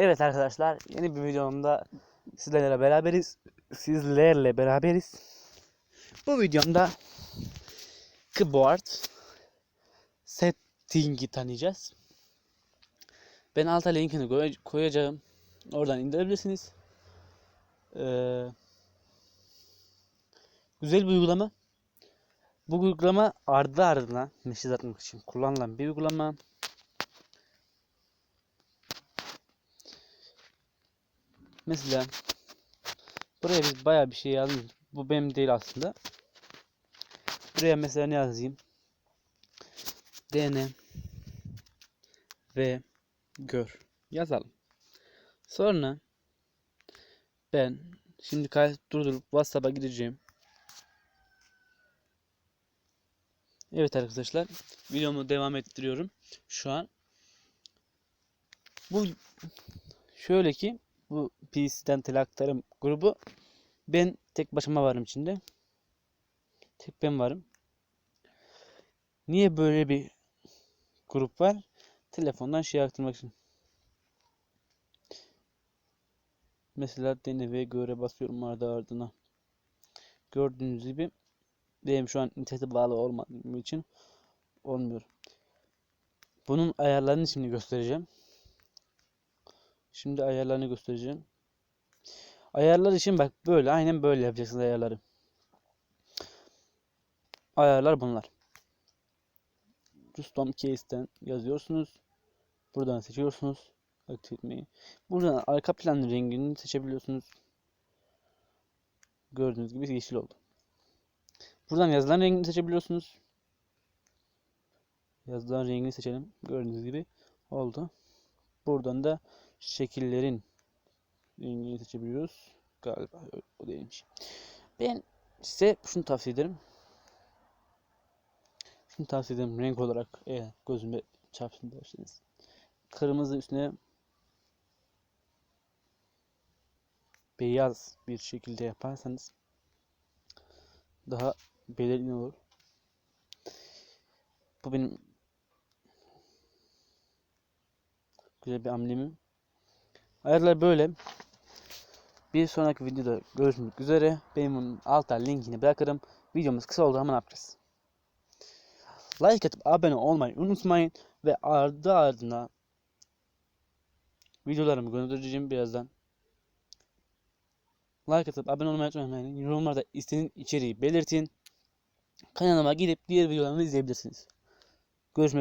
Evet arkadaşlar yeni bir videomda sizlerle beraberiz. Sizlerle beraberiz. Bu videomda keyboard setting'i tanıyacağız. Ben alta linkini koy- koyacağım. Oradan indirebilirsiniz. Ee, güzel bir uygulama. Bu uygulama ardı ardına mesaj atmak için kullanılan bir uygulama. Mesela buraya biz bayağı bir şey yazdık. Bu benim değil aslında. Buraya mesela ne yazayım? Dene ve gör. Yazalım. Sonra ben şimdi kayıt durdurup WhatsApp'a gireceğim. Evet arkadaşlar, videomu devam ettiriyorum şu an. Bu şöyle ki bu PC'den tel aktarım grubu ben tek başıma varım içinde. Tek ben varım. Niye böyle bir grup var? Telefondan şey aktarmak için. Mesela dene ve göre basıyorum ardı ardına. Gördüğünüz gibi benim şu an internete bağlı olmadığım için olmuyor. Bunun ayarlarını şimdi göstereceğim. Şimdi ayarlarını göstereceğim. Ayarlar için bak böyle aynen böyle yapacaksınız ayarları. Ayarlar bunlar. Custom Case'ten yazıyorsunuz. Buradan seçiyorsunuz. Aktif etmeyi. Buradan arka plan rengini seçebiliyorsunuz. Gördüğünüz gibi yeşil oldu. Buradan yazılan rengini seçebiliyorsunuz. Yazılan rengini seçelim. Gördüğünüz gibi oldu. Buradan da şekillerin rengini seçebiliyoruz. Galiba o değilmiş. Ben size şunu tavsiye ederim. Şunu tavsiye ederim renk olarak eğer gözüme çarpsın derseniz. Kırmızı üstüne beyaz bir şekilde yaparsanız daha belirgin olur. Bu benim güzel bir amblemim. Ayarlar böyle. Bir sonraki videoda görüşmek üzere. Benim bunun altta linkini bırakırım. Videomuz kısa oldu ama ne yapacağız? Like atıp abone olmayı unutmayın. Ve ardı ardına videolarımı göndereceğim birazdan. Like atıp abone olmayı unutmayın. Yorumlarda istediğiniz içeriği belirtin. Kanalıma gidip diğer videolarımı izleyebilirsiniz. Görüşmek